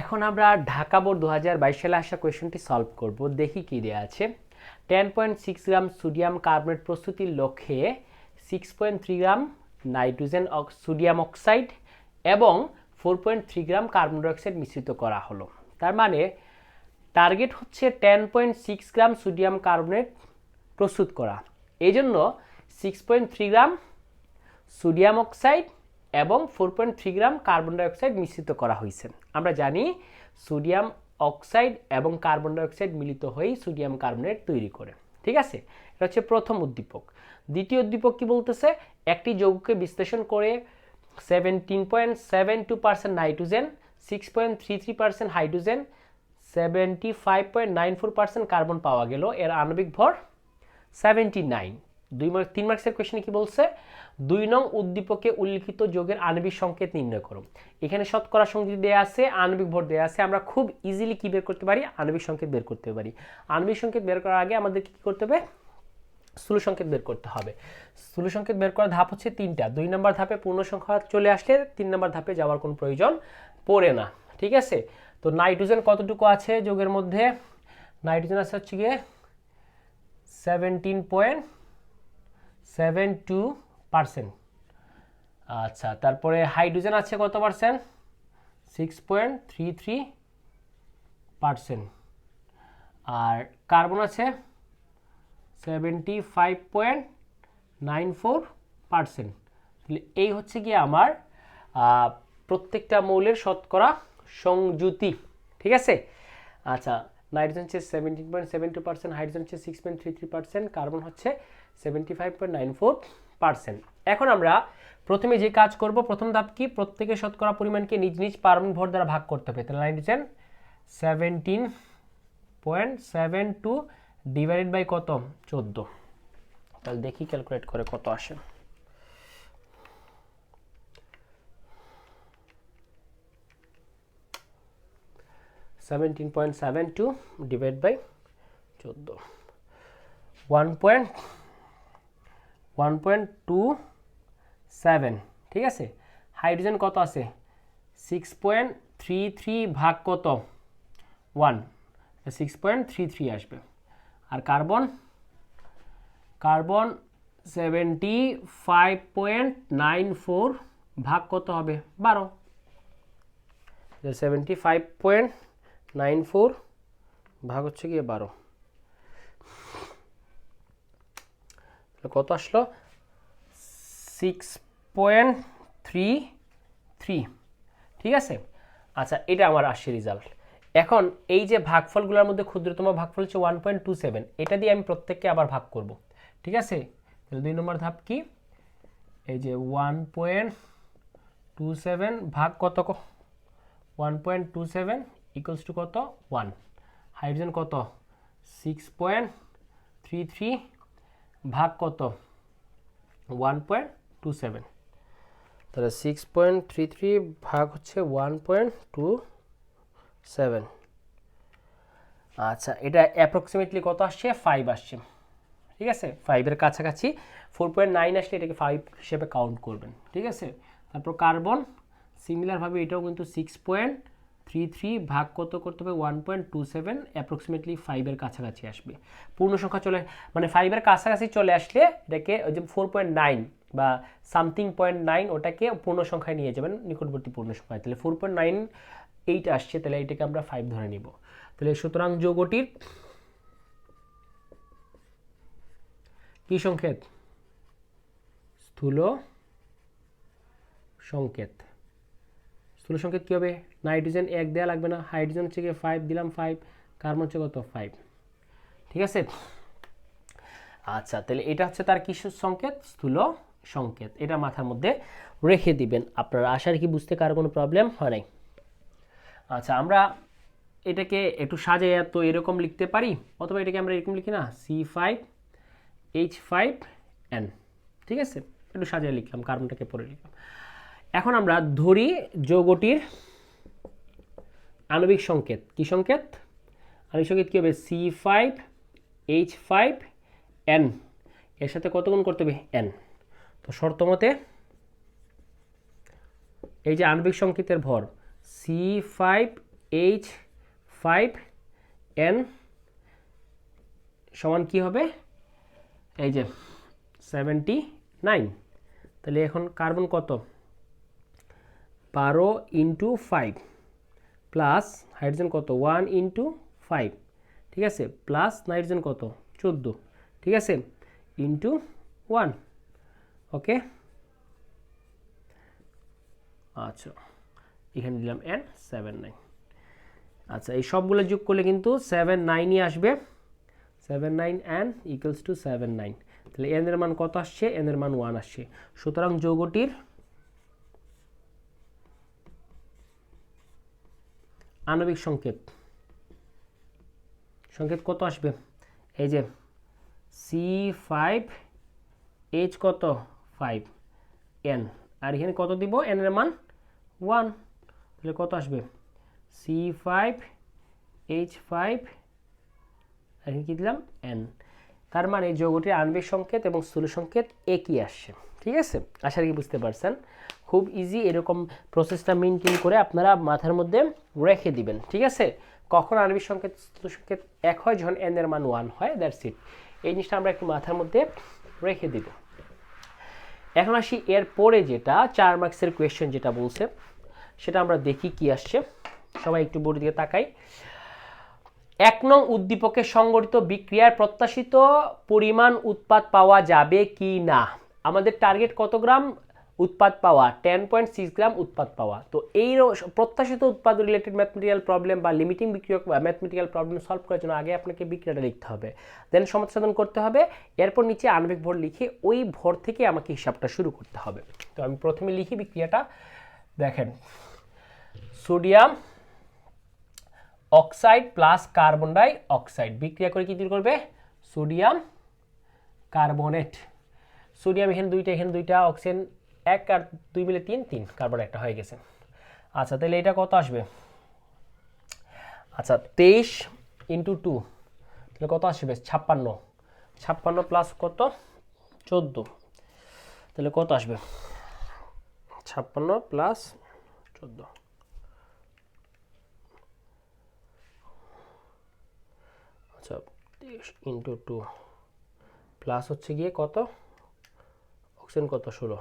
এখন আমরা ঢাকা বোর্ড দু হাজার বাইশ সালে আসা কোয়েশনটি সলভ করব। দেখি কি দেওয়া আছে। Ten point six gram sodium carbonate প্রস্তুতির লক্ষ্যে six point three gram nitrogen sodium oxide এবং four point three gram carbon dioxide মিশ্রিত করা হলো। তার মানে টার্গেট হচ্ছে ten point six gram sodium carbonate প্রস্তুত করা। এই জন্য six point three gram sodium oxide এবং four point three gram carbon dioxide মিশ্রিত করা হয়েছে। আমরা জানি সোডিয়াম অক্সাইড এবং কার্বন ডাইঅক্সাইড মিলিত হয়েই সোডিয়াম কার্বনেট তৈরি করে। ঠিক আছে? এটা হচ্ছে প্রথম উদ্দীপক। দ্বিতীয় উদ্দীপক কি বলতেছে? একটি যৌগকে বিশ্লেষণ করে seventeen point seven two percent nitrogen six point three three percent hydrogen seventy five point nine four percent carbon পাওয়া গেল। এর আণবিক ভর সেভেন্টি নাইন দুই মার্ক, তিন মার্কসের কোয়েশনে কি বলছে? দুই নং উদ্দীপকে উল্লিখিত যোগের আণবিক সংকেত নির্ণয় করো। এখানে শতকরা সংকেত দেওয়া আছে, আণবিক ভর দেওয়া আছে। আমরা খুব ইজিলি কি বের করতে পারি? আণবিক সংকেত বের করতে পারি। আণবিক সংকেত বের করার আগে আমাদের কি করতে হবে? স্থূল সংকেত বের করতে হবে। স্থূল সংকেত বের করার ধাপ হচ্ছে তিনটা। দুই নম্বর ধাপে পূর্ণ সংখ্যা চলে আসলে তিন নম্বর ধাপে যাওয়ার কোনো প্রয়োজন পড়ে না। ঠিক আছে? তো নাইট্রোজেন কতটুকু আছে যোগের মধ্যে? নাইট্রোজেন আছে হচ্ছে গিয়ে seventeen point seven two percent. আচ্ছা তারপরে হাইড্রোজেন আছে কত percent? Six point three three percent. আর কার্বন আছে seventy five point nine four percent. এই হচ্ছে কি আমার প্রত্যেকটা মৌলের শতকরা সংযুতি, ঠিক আছে? আচ্ছা নাইট্রোজেন হচ্ছে seventeen point seven two percent, hydrogen হচ্ছে six point three three percent, carbon হচ্ছে seventy five point nine four percent. এখন আমরা প্রথমে যে কাজ করব, প্রথম ধাপ কি? প্রত্যেকের শতকরা পরিমাণকে নিজ নিজ পারমাণবিক ভর দ্বারা ভাগ করতে হবে। তাহলে nitrogen seventeen point seven two divided by কত? চোদ্দ। তাহলে দেখি ক্যালকুলেট করে কত আসে। Seventeen point seven two divide by চোদ্দ। One point one point two seven ঠিক আছে? হাইড্রোজেন কত আছে? সিক্স পয়েন্ট থ্রি থ্রি ভাগ কত? One six point three three আসবে। আর carbon carbon seventy five point nine four ভাগ কত হবে? বারো। Seventy five point nine four ভাগ হচ্ছে গিয়ে বারো। কত আসলো? সিক্স পয়েন্ট থ্রি থ্রি ঠিক আছে? আচ্ছা এটা আমার আসছে রেজাল্ট এখন এই যে ভাগফলগুলোর মধ্যে ক্ষুদ্রতম ভাগফল হচ্ছে ওয়ান পয়েন্ট টু সেভেন এটা দিয়ে আমি প্রত্যেককে আবার ভাগ করব। ঠিক আছে? তাহলে দুই নম্বর ধাপ কি? এই যে ওয়ান পয়েন্ট টু সেভেন ভাগ কত one point two seven equals to কত? ওয়ান হাইড্রোজেন কত? সিক্স পয়েন্ট থ্রি থ্রি ভাগ কত? ওয়ান পয়েন্ট টু সেভেন তাহলে সিক্স পয়েন্ট থ্রি থ্রি ভাগ হচ্ছে ওয়ান পয়েন্ট টু সেভেন আচ্ছা এটা অ্যাপ্রক্সিমেটলি কত আসছে? ফাইভ আসছে। ঠিক আছে? ফাইভের কাছাকাছি। ফোর পয়েন্ট নাইন আসলে এটাকে ফাইভ হিসেবে কাউন্ট করবেন। ঠিক আছে? তারপর কার্বন সিমিলারভাবে এটাও কিন্তু সিক্স পয়েন্ট থ্রি থ্রি ভাগ কত করতে হবে? One point two seven approximately ফাইভের কাছাকাছি আসবে। পূর্ণ সংখ্যা চলে মানে ফাইভের কাছাকাছি চলে আসলে এটাকে ওই যে ফোর পয়েন্ট নাইন বা সামথিং পয়েন্ট নাইন ওটাকে পূর্ণ সংখ্যায় নিয়ে যাবেন, নিকটবর্তী পূর্ণ সংখ্যায়। তাহলে ফোর পয়েন্ট নাইন এইট আসছে, তাহলে এটাকে আমরা ফাইভ ধরে নিব। তাহলে সুতরাং যৌগটির কি সংকেত? স্থূল সংকেত। স্থূল সংকেত কী হবে? নাইট্রোজেন এক দেওয়া লাগবে না, হাইড্রোজেন হচ্ছে গিয়ে ফাইভ দিলাম ফাইভ কার্বন হচ্ছে কত? ফাইভ ঠিক আছে? আচ্ছা তাহলে এটা হচ্ছে তার কিছু সংকেত? স্থূল সংকেত। এটা মাথার মধ্যে রেখে দিবেন। আপনারা আশার কি বুঝতে কারও কোনো প্রবলেম হয় নাই। আচ্ছা আমরা এটাকে একটু সাজাইয়া তো এরকম লিখতে পারি? অথবা এটাকে আমরা এরকম লিখি না? C five H five N ঠিক আছে? একটু সাজিয়ে লিখলাম, কার্বনটাকে পরে লিখলাম। এখন আমরা ধরি যৌগটির আণবিক সংকেত। কি সংকেত? আণবিক সংকেত কী হবে? C five H five N এর সাথে কত গুণ করতে হবে? এন তো শর্ত মতে এই যে আণবিক সংকেতের ভর C five H five N সমান কি হবে? এই যে সেভেন্টি নাইন তাহলে এখন কার্বন কত? বারো ইন্টু ফাইভ প্লাস হাইড্রোজেন কত? One into five. ঠিক আছে? প্লাস নাইট্রোজেন কত? চোদ্দ। ঠিক আছে? Into one. ওকে? আচ্ছা। এখানে দিলাম এন সেভেন নাইন আচ্ছা এই সবগুলো যোগ করলে কিন্তু সেভেন নাইনই আসবে। Seven nine N equals to seven nine তাহলে এন এর মান কত আসছে? এন এর মান ওয়ান আসছে। সুতরাং যৌগটির আণবিক সংকেত। সংকেত কত আসবে? এই যে সি ফাইভ এইচ কত? ফাইভ এন আর এখানে কত দিব? এন এর মান ওয়ান তাহলে কত আসবে? সি ফাইভ এইচ ফাইভ আর এখানে কী দিলাম? এন তার মানে যৌগটির আণবিক সংকেত এবং স্থূল সংকেত একই আসছে। ঠিক আছে? আশা কি বুঝতে পারছেন। খুব ইজি এরকম প্রসেসটা মেনটেন করে আপনারা মাথার মধ্যে রেখে দিবেন, ঠিক আছে? কখন আরবি সংকেত সংকেত এক হয়, যখন এন এর মান ওয়ান হয় দ্যাটস ইট এই জিনিসটা আমরা একটু মাথার মধ্যে রেখে দিব। এখন আসি এর পরে যেটা, চার মার্কসের কোয়েশ্চেন যেটা বলছে, সেটা আমরা দেখি কি আসছে। সবাই একটু বোর্ড দিকে তাকাই। এক নং উদ্দীপকে সংগঠিত বিক্রিয়ার প্রত্যাশিত পরিমাণ উৎপাদ পাওয়া যাবে কি না? আমাদের টার্গেট কত গ্রাম? উৎপাদ পাওয়া টেন পয়েন্ট সিক্স গ্রাম উৎপাদ পাওয়া। তো এই প্রত্যাশিত উৎপাদ রিলেটেড ম্যাথমেটিক্যাল প্রবলেম বা লিমিটিং বিক্রিয়া ম্যাথমেটিক্যাল প্রবলেম সলভ করার জন্য আগে আপনাকে বিক্রিয়াটা লিখতে হবে। দেন সমস্যা সাধন করতে হবে। এরপর নিচে আণবিক ভর লিখে ওই ভর থেকে আমাকে হিসাবটা শুরু করতে হবে। তো আমি প্রথমে লিখি বিক্রিয়াটা। দেখেন sodium oxide plus carbon dioxide বিক্রিয়া করে কি তৈরি করবে? সোডিয়াম কার্বনেট সোডিয়াম, এখানে দুইটা এখানে দুইটা, অক্সিজেন এক আর দুই মিলে তিন তিন কার্বন একটা হয়ে গেছে। আচ্ছা তাহলে এটা কত আসবে? আচ্ছা তেইশ ইন্টু টু তাহলে কত আসবে? ছাপ্পান্ন। ছাপ্পান্ন প্লাস কত? চোদ্দ। তাহলে কত আসবে? ছাপ্পান্ন প্লাস চোদ্দ। আচ্ছা তেইশ ইন্টু টু প্লাস হচ্ছে গিয়ে কত? অক্সিজেন কত? ষোলো।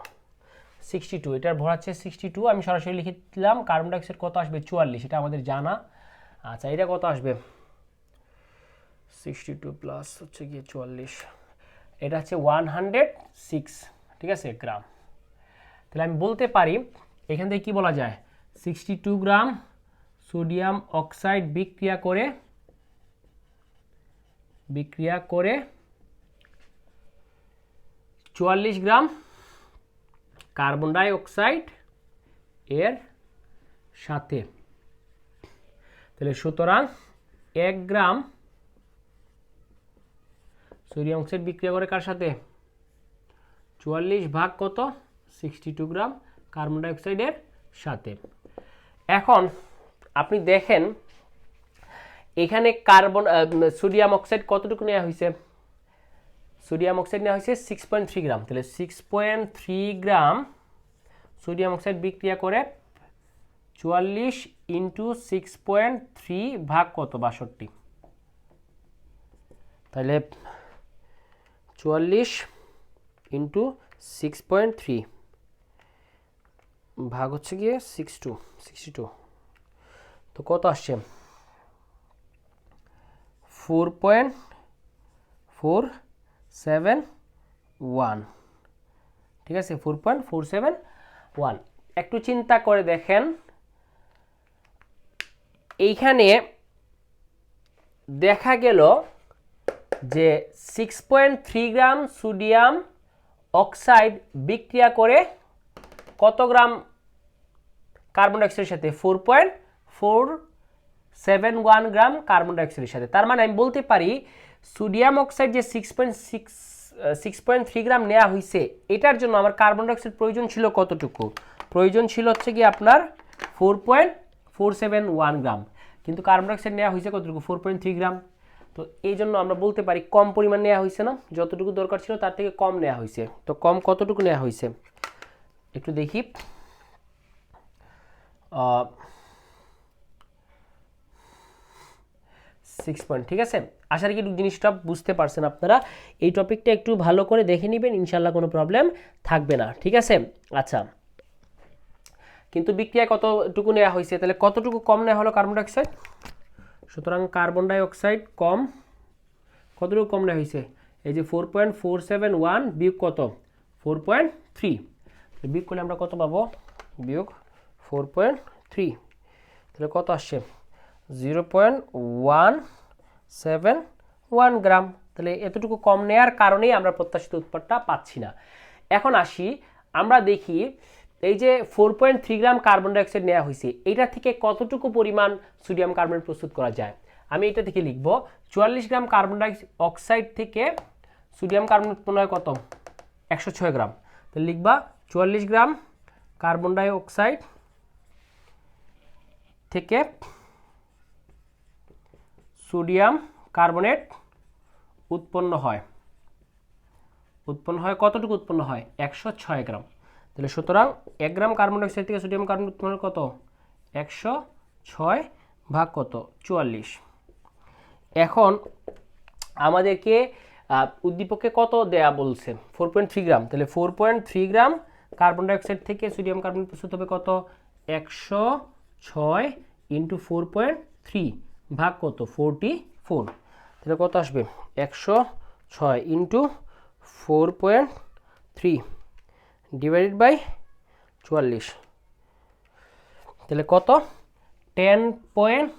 সিক্সটি টু এটার ভর আছে সিক্সটি টু আমি সরাসরি লিখে দিলাম কার্বন ডাইঅক্সাইড কত আসবে? চুয়াল্লিশ। এটা আমাদের জানা। আচ্ছা এটা কত আসবে? সিক্সটি টু প্লাস হচ্ছে গিয়ে চুয়াল্লিশ। এটা হচ্ছে ওয়ান হান্ড্রেড সিক্স ঠিক আছে, গ্রাম। তাহলে আমি বলতে পারি, এখান থেকে কী বলা যায়? Sixty two gram sodium oxide বিক্রিয়া করে বিক্রিয়া করে চুয়াল্লিশ গ্রাম কার্বন ডাই অক্সাইড এর সাথে। তাহলে সুতরাং এক গ্রাম সোডিয়াম অক্সাইড বিক্রিয়া করে কার সাথে? চুয়াল্লিশ ভাগ কত? সিক্সটি টু গ্রাম কার্বন ডাই অক্সাইডের সাথে। এখন আপনি দেখেন এখানে কার্বন সোডিয়াম অক্সাইড কতটুকু নেওয়া হয়েছে সোডিয়াম অক্সাইড নেওয়া হয়েছে সিক্স পয়েন্ট থ্রি গ্রাম তাহলে six point three gram sodium oxide বিক্রিয়া করে চুয়াল্লিশ ইন্টু সিক্স পয়েন্ট থ্রি ভাগ কত? বাষট্টি। তাহলে চুয়াল্লিশ ইন্টু সিক্স পয়েন্ট থ্রি ভাগ হচ্ছে গিয়ে সিক্স টু সিক্সটি টু তো কত আসছে? Four point four seven one. ঠিক আছে four point four seven one একটু চিন্তা করে দেখেন। এইখানে দেখা গেল যে six point three gram sodium oxide বিক্রিয়া করে কত গ্রাম কার্বন ডাইঅক্সাইডের সাথে? Four point four seven one gram carbon ডাইঅক্সাইডের সাথে। তার মানে আমি বলতে পারি সোডিয়াম অক্সাইড যে six point six six point three gram নেওয়া হয়েছে এটার জন্য আমার কার্বন ডাইঅক্সাইড প্রয়োজন ছিল কতটুকু? প্রয়োজন ছিল হচ্ছে কি আপনার four point four seven one gram কিন্তু কার্বন ডাইঅক্সাইড নেওয়া হয়েছে কতটুকু? ফোর পয়েন্ট থ্রি গ্রাম তো এই জন্য আমরা বলতে পারি কম পরিমাণ নেওয়া হয়েছে না, যতটুকু দরকার ছিল তার থেকে কম নেওয়া হয়েছে তো কম কতটুকু নেওয়া হয়েছে একটু দেখি। সিক্স পয়েন্ট ঠিক আছে? আশা রাখি জিনিসটা বুঝতে পারছেন আপনারা। এই টপিকটা একটু ভালো করে দেখে নেবেন ইনশাল্লাহ কোনো প্রবলেম থাকবে না, ঠিক আছে? আচ্ছা। কিন্তু বিক্রিয়া কতটুকু নেওয়া হয়েছে? তাহলে কতটুকু কম নেওয়া হলো কার্বন ডাইঅক্সাইড সুতরাং কার্বন ডাইঅক্সাইড কম, কতটুকু কম নেওয়া হয়েছে? এই যে four point four seven one বিয়োগ কত? ফোর পয়েন্ট থ্রি বিয়োগ করলে আমরা কত পাবো? বিয়োগ ফোর পয়েন্ট থ্রি তাহলে কত আসছে? Zero point one seven one gram. তাহলে এতটুকু কম নেওয়ার কারণেই আমরা প্রত্যাশিত উৎপাদটা পাচ্ছি না। এখন আসি, আমরা দেখি এই যে four point three gram carbon dioxide নেওয়া হয়েছে, এটা থেকে কতটুকু পরিমাণ সোডিয়াম কার্বনেট প্রস্তুত করা যায়? আমি এটা থেকে লিখব, চুয়াল্লিশ গ্রাম কার্বন অক্সাইড থেকে সোডিয়াম কার্বন উৎপন্ন হয় কত? একশো ছয় গ্রাম। তো লিখবা, চুয়াল্লিশ গ্রাম কার্বন ডাই অক্সাইড থেকে সোডিয়াম কার্বনেট উৎপন্ন হয়। উৎপন্ন হয় কতটুকু উৎপন্ন হয়? একশো ছয় গ্রাম। তাহলে সুতরাং এক গ্রাম কার্বন ডাইঅক্সাইড থেকে সোডিয়াম কার্বন উৎপন্ন কত? একশো ছয় ভাগ কত? চুয়াল্লিশ। এখন আমাদেরকে আহ, উদ্দীপকে কত দেয়া বলছে? Four point three gram. তাহলে four point three gram carbon dioxide থেকে সোডিয়াম কার্বন প্রস্তুত হবে কত? একশো ছয় ইন্টু ফোর পয়েন্ট থ্রি ভাগ কত? ফোরটি ফোর তাহলে কত আসবে? একশো ছয় into four point three divided by চুয়াল্লিশ। তাহলে কত? Ten point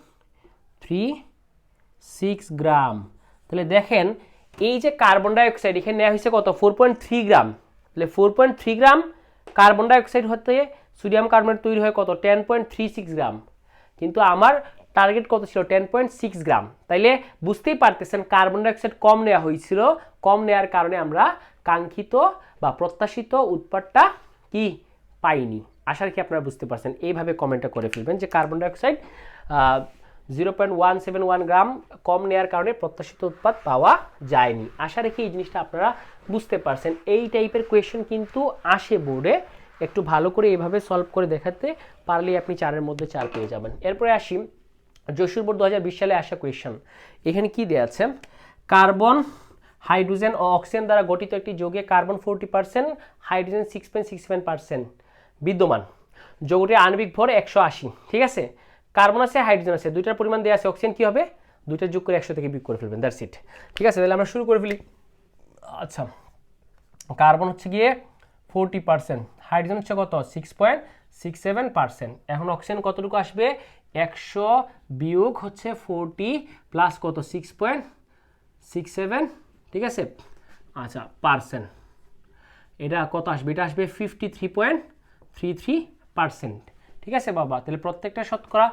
three six gram তাহলে দেখেন, এই যে কার্বন ডাইঅক্সাইড এখানে নেওয়া হয়েছে কত? ফোর পয়েন্ট থ্রি গ্রাম তাহলে four point three gram carbon dioxide হতে সোডিয়াম কার্বনেট তৈরি হয় কত? Ten point three six gram কিন্তু আমার টার্গেট কত ছিল? টেন পয়েন্ট সিক্স গ্রাম তাইলে বুঝতেই পারতেছেন কার্বন ডাইঅক্সাইড কম নেওয়া হয়েছিল। কম নেওয়ার কারণে আমরা কাঙ্ক্ষিত বা প্রত্যাশিত উৎপাদটা কি পাইনি। আশা রাখি আপনারা বুঝতে পারছেন। এইভাবে কমেন্টটা করে ফেলবেন যে carbon dioxide zero point one seven one gram কম নেওয়ার কারণে প্রত্যাশিত উৎপাদ পাওয়া যায়নি। আশা রাখি এই জিনিসটা আপনারা বুঝতে পারছেন। এই টাইপের কোয়েশ্চেন কিন্তু আসে বোর্ডে একটু ভালো করে এভাবে সলভ করে দেখাতে পারলেই আপনি চারের মধ্যে চার পেয়ে যাবেন। এরপরে আসি যশোর বোর্ড দু হাজার বিশ সালে আসা কোয়েশ্চেন এখানে কি দেওয়া আছে? কার্বন, হাইড্রোজেন ও অক্সিজেন দ্বারা গঠিত একটি যোগে carbon forty percent, hydrogen six point six seven percent বিদ্যমান। যৌগটির আণবিক ভর একশো আশি, ঠিক আছে? কার্বন আছে, হাইড্রোজেন আছে, দুইটার পরিমাণ দেওয়া আছে, অক্সিজেন কী হবে? দুইটা যোগ করে একশো থেকে বিক করে ফেলবেন দ্যাটস ইট ঠিক আছে, তাহলে আমরা শুরু করে ফেলি। আচ্ছা কার্বন হচ্ছে গিয়ে ফোরটি পার্সেন্ট হাইড্রোজেন হচ্ছে কত? Six point six seven percent এখন অক্সিজেন কতটুকু আসবে? একশো বিয়োগ হচ্ছে ফোরটি প্লাস কত? সিক্স পয়েন্ট সিক্স সেভেন ঠিক আছে? আচ্ছা পার্সেন্ট এটা কত আসবে? এটা আসবে fifty three point three three percent ঠিক আছে বাবা? তাহলে প্রত্যেকটা শতকরা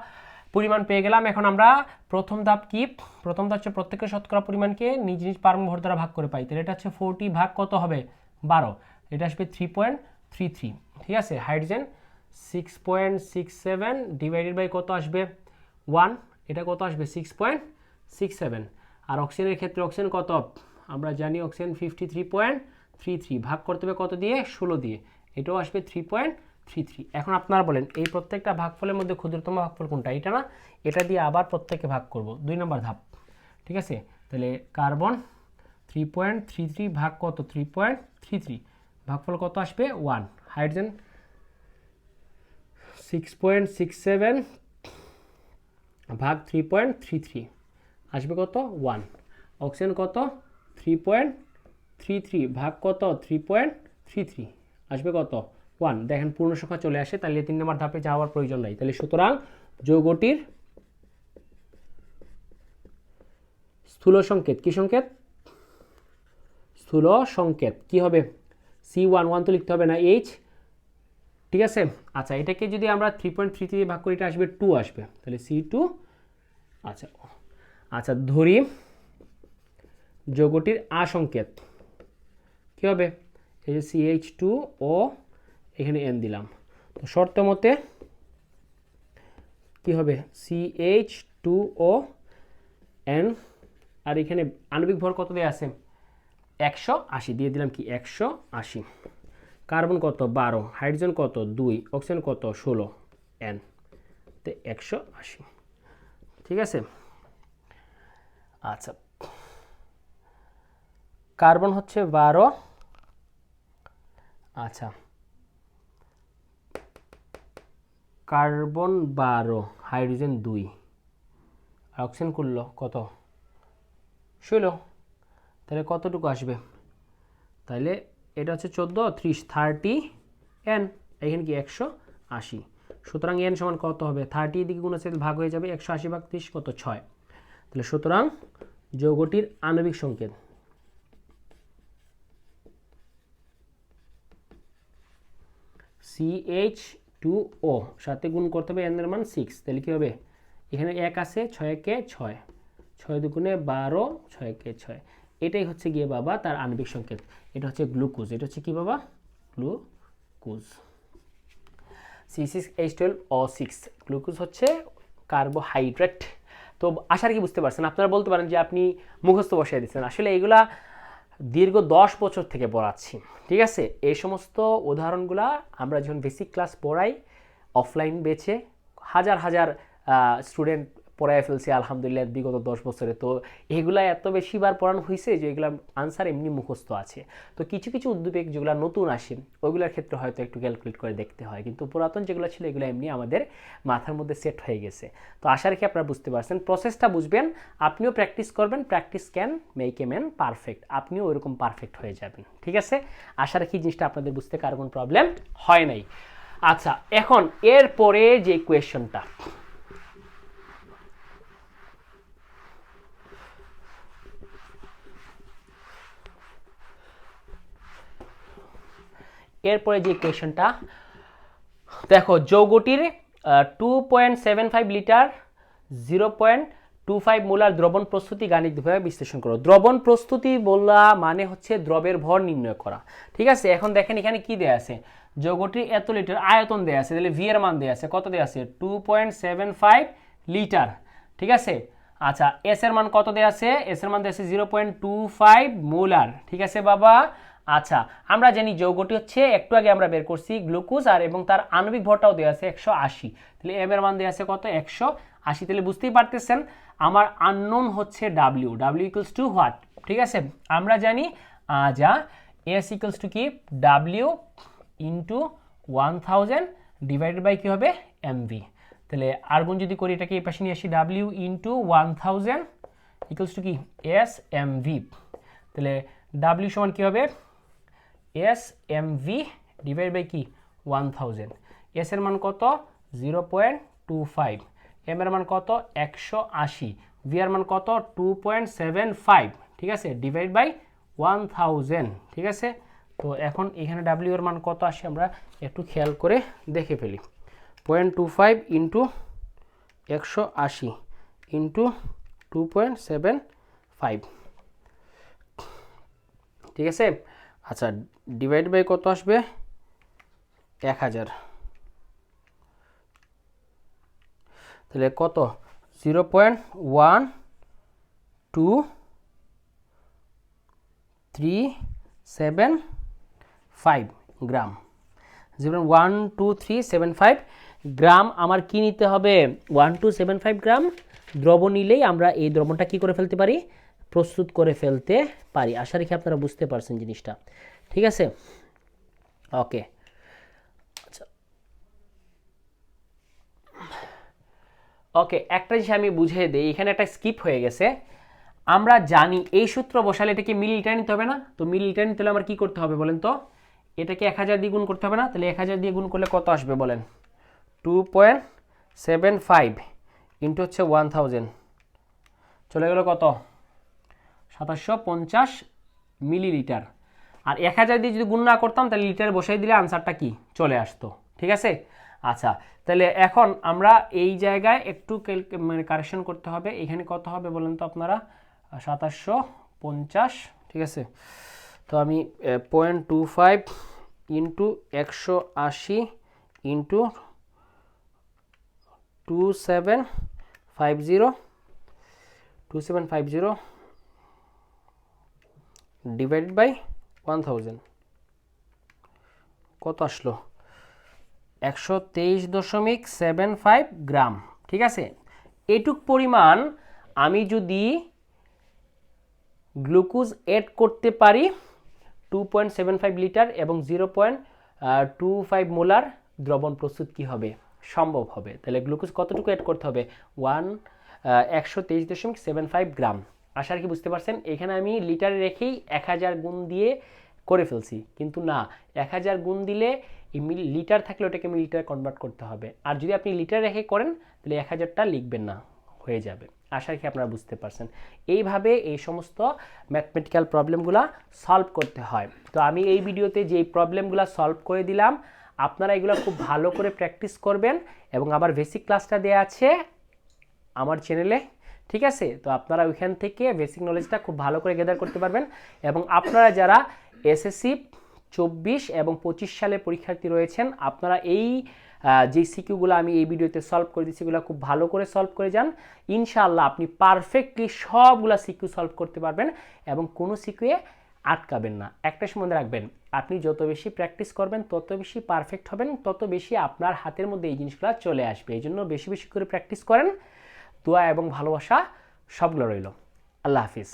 পরিমাণ পেয়ে গেলাম। এখন আমরা প্রথম ধাপ কি? প্রথম ধাপ হচ্ছে প্রত্যেকটা শতকরা পরিমাণকে নিজ নিজ পারম ভর দ্বারা ভাগ করে পাই। তাহলে এটা হচ্ছে ফোরটি ভাগ কত হবে? বারো। এটা আসবে থ্রি পয়েন্ট থ্রি থ্রি, ঠিক আছে? Hydrogen six point six seven divided by কত আসবে? ওয়ান, এটা কত আসবে? Six point six seven. আর অক্সিজেনের ক্ষেত্রে অক্সিজেন কত? আমরা জানি oxygen fifty three point three three, ভাগ করতে হবে কত দিয়ে? ষোলো দিয়ে। এটাও আসবে থ্রি পয়েন্ট থ্রি থ্রি। এখন আপনারা বলেন, এই প্রত্যেকটা ভাগফলের মধ্যে ক্ষুদ্রতম ভাগফল কোনটা? এটা না? এটা দিয়ে আবার প্রত্যেককে ভাগ করব। দুই নম্বর ধাপ। ঠিক আছে? তাহলে carbon three point three three ভাগ কত? Three point three three. ভাগফল কত আসবে? One hydrogen six point six seven ভাগ থ্রি পয়েন্ট থ্রি থ্রি আসবে কত? ওয়ান অক্সিজেন কত? থ্রি পয়েন্ট থ্রি থ্রি ভাগ কত? থ্রি পয়েন্ট থ্রি থ্রি আসবে কত? ওয়ান দেখেন, পূর্ণ সংখ্যা চলে আসে, তাহলে তিন নম্বর ধাপে যাওয়ার প্রয়োজন নাই। তাহলে সুতরাং যৌগটির স্থূল সংকেত, কি সংকেত? স্থূল সংকেত। কি হবে? সি ওয়ান ওয়ান তো লিখতে হবে না এইচ ঠিক আছে? আচ্ছা এটাকে যদি আমরা থ্রি পয়েন্ট থ্রি থ্রি ভাগ করি, এটা আসবে টু আসবে। তাহলে সি টু আচ্ছা আচ্ছা ধরি যৌগটির আ সংকেত কী হবে? এই যে সিএইচ টু ও এখানে এন দিলাম। তো শর্ত মতে কী হবে? C H two O N আর এখানে আণবিক ভর কত দেওয়া আছে? একশো আশি, দিয়ে দিলাম কি একশো আশি। কার্বন কত? বারো। হাইড্রোজেন কত? দুই। অক্সিজেন কত? ষোলো। এন। তো একশো আশি। ঠিক আছে? আচ্ছা। কার্বন হচ্ছে বারো। আচ্ছা। কার্বন বারো, হাইড্রোজেন দুই। অক্সিজেন করল কত? ষোলো। তাহলে কতটুকু আসবে? তাহলে এটা হচ্ছে চোদ্দ, ত্রিশ থার্টি এন এখানে কি একশো আশি। সুতরাং এন সমান কত হবে? থার্টি দিকে গুণ আছে ভাগ হয়ে যাবে একশো আশি ভাগ ত্রিশ, কত? ছয়। তাহলে সুতরাং যৌগটির আণবিক সংকেত। সিএইচ টু ও সাথে গুণ করতে হবে এন এর মান সিক্স তাহলে কী হবে? এখানে এক আছে, ছয় কে ছয়। ছয় দুগুণে বারো, ছয় কে ছয়। এটাই হচ্ছে গিয়ে বাবা তার আণবিক সংকেত। এটা হচ্ছে গ্লুকোজ। এটা হচ্ছে কি বাবা? Glucose. C six H twelve O six glucose হচ্ছে কার্বোহাইড্রেট। তো আশা কি বুঝতে পারছেন। আপনারা বলতে পারেন যে আপনি মুখস্থ বসিয়ে দিচ্ছেন। আসলে এগুলা দীর্ঘ দশ বছর থেকে পড়াচ্ছি। ঠিক আছে? এই সমস্ত উদাহরণগুলা আমরা যখন বেসিক ক্লাস পড়াই অফলাইন বেছে হাজার হাজার স্টুডেন্ট পড়ায় ফেলছি, আলহামদুলিল্লাহ বিগত দশ বছরে। তো এগুলা এত বেশিবার পড়ানো হয়েছে যে এগুলা আনসার এমনি মুখস্থ আছে। তো কিছু কিছু উদ্যোগ যেগুলো নতুন আসে, ওইগুলোর ক্ষেত্রে হয়তো একটু ক্যালকুলেট করে দেখতে হয়। কিন্তু পুরাতন যেগুলো ছিল, এগুলো এমনি আমাদের মাথার মধ্যে সেট হয়ে গেছে। তো আশা রাখি আপনারা বুঝতে পারছেন। প্রসেসটা বুঝবেন, আপনিও প্র্যাকটিস করবেন practice can make a man perfect আপনিও ওইরকম পারফেক্ট হয়ে যাবেন, ঠিক আছে? আশা রাখি জিনিসটা আপনাদের বুঝতে কারও কোনো প্রবলেম হয় নাই। আচ্ছা এখন এরপরে যে কোয়েশনটা এরপরে যে কোয়েশনটা দেখো যৌগটির two point seven five litre zero point two five molar দ্রবণ প্রস্তুতি গাণিতিকভাবে বিশ্লেষণ করো। দ্রবণ প্রস্তুতি বলা মানে হচ্ছে দ্রবের ভর নির্ণয় করা। ঠিক আছে? এখন দেখেন এখানে কি দেয়া আছে? যৌগটির এত লিটার আয়তন দেয়া আছে, তাহলে ভি এর মান দেয়া আছে। কত দেয়া আছে? Two point seven five litre ঠিক আছে? আচ্ছা এস এর মান কত দেয়া আছে? এস এর মান দেয়া আছে zero point two five molar ঠিক আছে, বাবা? আচ্ছা আমরা জানি যৌগটি হচ্ছে, একটু আগে আমরা বের করছি গ্লুকোজ আর এবং তার আণবিক ভরটাও দেওয়া আছে একশো আশি। তাহলে এম এর মান দেওয়া আছে কত? একশো আশি। তাহলে বুঝতেই পারতেছেন, আমার আননোন হচ্ছে W W equals to what ঠিক আছে? আমরা জানি যা এস ইকুয়ালস টু কি? W into one thousand divided by কী হবে? এমভি তাহলে আর্গুন যদি করি, এটাকে এই পাশে নিয়ে আসি W into one thousand equals to কি? এস এম ভি তাহলে ডাব্লিউ সমান কী হবে? S M V divide by কি ওয়ান থাউজেন্ড এস এর মান কত? Zero point two five M এর মান কত? একশো আশি. ভি এর মান কত? টু পয়েন্ট সেভেন ফাইভ ঠিক আছে? ডিভাইড বাই ওয়ান থাউজেন্ড ঠিক আছে? তো এখন এখানে ডাব্লিউ এর মান কত আসে আমরা একটু খেয়াল করে দেখে ফেলি। পয়েন্ট টু ফাইভ ইন্টু একশো আশি into two point seven five ঠিক আছে? আচ্ছা ডিভাইড বাই কত আসবে? এক হাজার। তাহলে কত? Zero point one two three seven five gram. Zero one two three seven five gram আমার কি নিতে হবে? One two seven five gram দ্রব নিলেই আমরা এই দ্রবণটা কি করে ফেলতে পারি? প্রস্তুত করে ফেলতে পারি। আশা রেখে আপনারা বুঝতে পারছেন জিনিসটা। ঠিক আছে? ওকে। আচ্ছা। ওকে, একটা জিনিস আমি বুঝিয়ে দিই, এখানে একটা স্কিপ হয়ে গেছে। আমরা জানি এই সূত্র বসালে এটাকে মিল লিটার নিতে হবে না? তো মিল লিটার নিতে হলে আমার কী করতে হবে বলেন তো? এটাকে এক হাজার দিয়ে গুণ করতে হবে না? তাহলে এক হাজার দিয়ে গুণ করলে কত আসবে বলেন? Two point seven five into হচ্ছে ওয়ান থাউজেন্ড। চলে গেল কত? সাতাশশো পঞ্চাশ মিলিলিটার আর এক হাজার দিয়ে যদি গুণ না করতাম, তাহলে লিটার বসাই দিলে আনসারটা কি? চলে আসতো। ঠিক আছে? আচ্ছা তাহলে এখন আমরা এই জায়গায় একটু মানে কারেকশন করতে হবে। এখানে কত হবে বলেন তো আপনারা? সাতাশশো পঞ্চাশ। ঠিক আছে? তো আমি পয়েন্ট টু ফাইভ ইন্টু একশো আশি into two seven five zero two seven five zero divided by কত আসলো? একশো তেইশ দশমিক সেভেন ফাইভ গ্রাম, ঠিক আছে? এটুক পরিমাণ আমি যদি গ্লুকোজ এড করতে পারি two point seven five litre এবং zero point two five molar দ্রবণ প্রস্তুত কি হবে? সম্ভব হবে। তাহলে গ্লুকোজ কতটুকু অ্যাড করতে হবে? ওয়ান একশো তেইশ দশমিক সেভেন ফাইভ গ্রাম। আশা কি বুঝতে পারছেন, এখানে আমি লিটারে রেখেই এক হাজার গুণ দিয়ে করে ফেলছি। কিন্তু না, এক হাজার গুণ দিলে লিটার থাকলে ওটাকে আমি মিলিটার কনভার্ট করতে হবে। আর যদি আপনি লিটার রেখে করেন, তাহলে এক হাজারটা লিখবেন না, হয়ে যাবে। আশা রাখি আপনারা বুঝতে পারছেন। এইভাবে এই সমস্ত ম্যাথমেটিক্যাল প্রবলেমগুলো সলভ করতে হয়। তো আমি এই ভিডিওতে যে প্রবলেমগুলো সলভ করে দিলাম, আপনারা এগুলো খুব ভালো করে প্র্যাকটিস করবেন এবং আমার বেসিক ক্লাসটা দেওয়া আছে আমার চ্যানেলে ঠিক আছে? তো আপনারা ওইখান থেকে বেসিক নলেজটা খুব ভালো করে গেদার করতে পারবেন। এবং আপনারা যারা এসএসসি চব্বিশ এবং পঁচিশ সালে পরীক্ষার্থী রয়েছেন, আপনারা এই যে সিকিউগুলো আমি এই ভিডিওতে সলভ করে দিচ্ছি সেগুলো খুব ভালো করে সলভ করে যান। ইনশাআল্লাহ আপনি পারফেক্টলি সবগুলা সিকিউ সলভ করতে পারবেন এবং কোনো সিকিউয়ে আটকাবেন না। একটা সম্বন্ধে রাখবেন, আপনি যত বেশি প্র্যাকটিস করবেন, তত বেশি পারফেক্ট হবেন, তত বেশি আপনার হাতের মধ্যে এই জিনিসগুলো চলে আসবে। এই জন্য বেশি বেশি করে প্র্যাকটিস করেন। দোয়া এবং ভালোবাসা সবগুলো রইল। আল্লাহ হাফিজ।